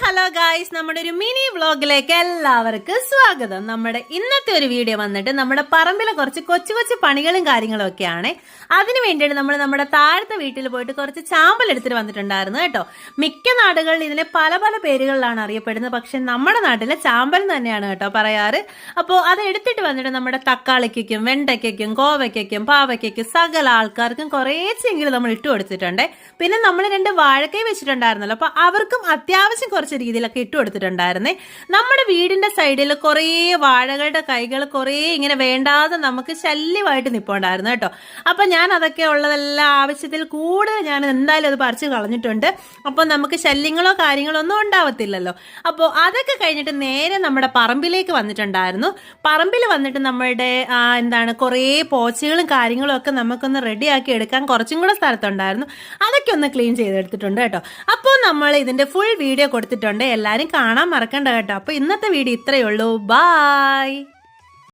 Hello guys നമ്മുടെ ഒരു mini വ്ളോഗിലേക്ക് എല്ലാവർക്കും സ്വാഗതം. നമ്മുടെ ഇന്നത്തെ ഒരു വീഡിയോ വന്നിട്ട് നമ്മുടെ പറമ്പിലെ കുറച്ച് കൊച്ചു കൊച്ചു പണികളും കാര്യങ്ങളും ഒക്കെയാണ് അതിനു വേണ്ടിയിട്ട് നമ്മൾ നമ്മുടെ താഴത്തെ വീട്ടിൽ പോയിട്ട് കുറച്ച് ചാമ്പൽ എടുത്തിട്ട് വന്നിട്ടുണ്ടായിരുന്നു കേട്ടോ. മിക്ക നാടുകളിൽ ഇതിനെ പല പല പേരുകളിലാണ് അറിയപ്പെടുന്നത്. പക്ഷെ നമ്മുടെ നാട്ടിലെ ചാമ്പൽ തന്നെയാണ് കേട്ടോ പറയാറ്. അപ്പോൾ അത് എടുത്തിട്ട് വന്നിട്ട് നമ്മുടെ തക്കാളിക്കും വെണ്ടയ്ക്കും കോവയ്ക്കും പാവയ്ക്കും സകല ആൾക്കാർക്കും കുറേച്ചെങ്കിലും നമ്മൾ ഇട്ട് കൊടുത്തിട്ടുണ്ട്. പിന്നെ നമ്മൾ രണ്ട് വാഴക്കൈ വെച്ചിട്ടുണ്ടായിരുന്നല്ലോ. അപ്പൊ അവർക്കും അത്യാവശ്യം രീതിയിലൊക്കെ ഇട്ട് കൊടുത്തിട്ടുണ്ടായിരുന്നേ. നമ്മുടെ വീടിന്റെ സൈഡിൽ കുറേ വാഴകളുടെ കൈകൾ കുറേ ഇങ്ങനെ വേണ്ടാതെ നമുക്ക് ശല്യമായിട്ട് നിൽപ്പുണ്ടായിരുന്നു കേട്ടോ. അപ്പൊ ഞാൻ അതൊക്കെ ഉള്ളതെല്ലാം ആവശ്യത്തിൽ കൂടുതൽ ഞാൻ എന്തായാലും അത് പറിച്ചു കളഞ്ഞിട്ടുണ്ട്. അപ്പോൾ നമുക്ക് ശല്യങ്ങളോ കാര്യങ്ങളോ ഒന്നും ഉണ്ടാവത്തില്ലല്ലോ. അപ്പോൾ അതൊക്കെ കഴിഞ്ഞിട്ട് നേരെ നമ്മുടെ പറമ്പിലേക്ക് വന്നിട്ടുണ്ടായിരുന്നു. പറമ്പിൽ വന്നിട്ട് നമ്മളുടെ എന്താണ് കുറേ പോച്ചകളും കാര്യങ്ങളും ഒക്കെ നമുക്കൊന്ന് റെഡിയാക്കി എടുക്കാൻ കുറച്ചും കൂടെ സ്ഥലത്തുണ്ടായിരുന്നു. അതൊക്കെ ഒന്ന് ക്ലീൻ ചെയ്തെടുത്തിട്ടുണ്ട് കേട്ടോ. അപ്പോൾ നമ്മൾ ഇതിന്റെ ഫുൾ വീഡിയോ കൊടുത്തിട്ടുണ്ട്. എല്ലാവരും കാണാൻ മറക്കണ്ട കേട്ടോ. അപ്പോൾ ഇന്നത്തെ വീഡിയോ ഇത്രയേ ഉള്ളൂ. ബായ്